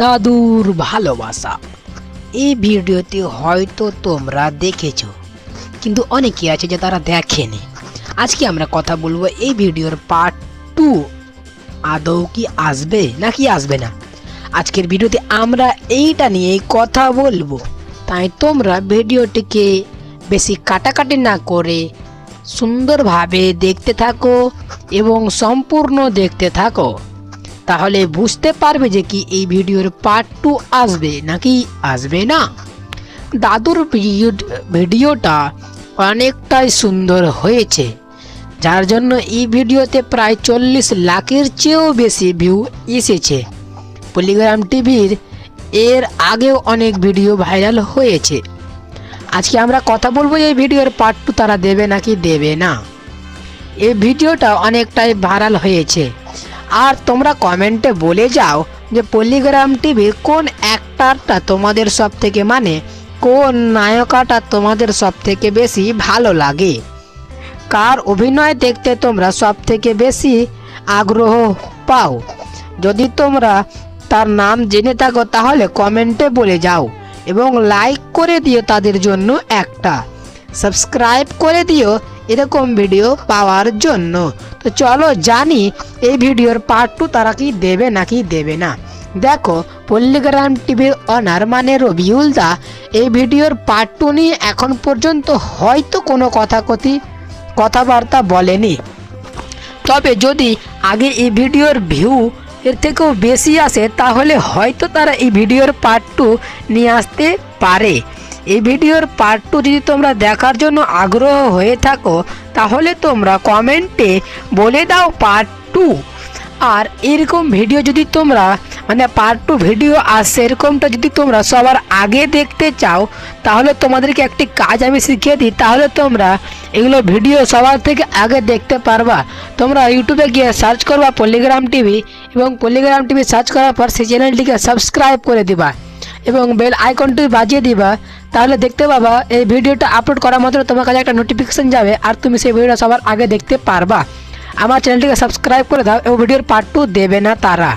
দাদুর ভালোবাসা। এই ভিডিওতে হয়তো তোমরা দেখেছ, কিন্তু অনেকে আছে যে তারা দেখেনি। আজকে আমরা কথা বলব এই ভিডিওর পার্ট টু আদৌ কি আসবে নাকি আসবে না? আজকের ভিডিওতে আমরা এইটা নিয়ে কথা বলব। তাই তোমরা ভিডিওটিকে বেশি কাটাকাটি না করে সুন্দরভাবে দেখতে থাকো এবং সম্পূর্ণ দেখতে থাকো। তাহলে বুঝতে পারবে যে কি এই ভিডিওর পার্ট টু আসবে নাকি আসবে না। দাদুর ভিডিওটা অনেকটাই সুন্দর হয়েছে, যার জন্য এই ভিডিওতে প্রায় চল্লিশ লাখের চেয়েও বেশি ভিউ এসেছে। পলিগ্রাম টিভির এর আগেও অনেক ভিডিও ভাইরাল হয়েছে। আজকে আমরা কথা বলব এই ভিডিওর পার্ট টু তারা দেবে নাকি দেবে না। এই ভিডিওটা অনেকটাই ভাইরাল হয়েছে। আর তোমরা কমেন্টে বলে যাও যে পলিগ্রাম টিভির কোন অ্যাক্টারটা তোমাদের সব থেকে মানে কোন নায়কাটা তোমাদের সব থেকে বেশি ভালো লাগে? কার অভিনয় দেখতে তোমরা সব থেকে বেশি আগ্রহ পাও? যদি তোমরা তার নাম জেনে থাকো তাহলে কমেন্টে বলে যাও এবং লাইক করে দিও তাদের জন্য একটা। সাবস্ক্রাইব করে দিও এরকম ভিডিও পাওয়ার জন্য। তো চলো জানি এই ভিডিওর পার্ট টু তারা কি দেবে নাকি দেবে না। দেখো পল্লিগ্রাম টিভির অনার মানে রবিউল দা এই ভিডিওর পার্ট টু নিয়ে এখন পর্যন্ত হয়তো কোনো কথা কথি, কথাবার্তা বলেনি। তবে যদি আগে এই ভিডিওর ভিউ এর থেকেও বেশি আসে, তাহলে হয়তো তারা এই ভিডিওর পার্ট টু নিয়ে আসতে পারে। এই ভিডিওর পার্ট টু যদি তোমরা দেখার জন্য আগ্রহ হয়ে থাকো, তাহলে তোমরা কমেন্টে বলে দাও পার্ট টু আর এরকম ভিডিও যদি তোমরা মানে পার্ট টু ভিডিও আর সেরকমটা যদি তোমরা সবার আগে দেখতে চাও, তাহলে তোমাদেরকে একটি কাজ আমি শিখিয়ে দিই, তাহলে তোমরা এগুলো ভিডিও সবার থেকে আগে দেখতে পারবা। তোমরা ইউটিউবে গিয়ে সার্চ করবা পলিগ্রাম টিভি এবং পলিগ্রাম টিভি সার্চ করার পর সেই চ্যানেলটিকে সাবস্ক্রাইব করে দিবা এবং বেল আইকনটি বাজিয়ে দিবা। তাহলে দেখতে পাবা, এই ভিডিওটা আপলোড করা মাত্র তোমার কাছে একটা নোটিফিকেশান যাবে, আর তুমি সেই ভিডিওটা সবার আগে দেখতে পারবা। আমার চ্যানেলটিকে সাবস্ক্রাইব করে দাও, এবং ভিডিওর পার্ট টু দেবে না তারা।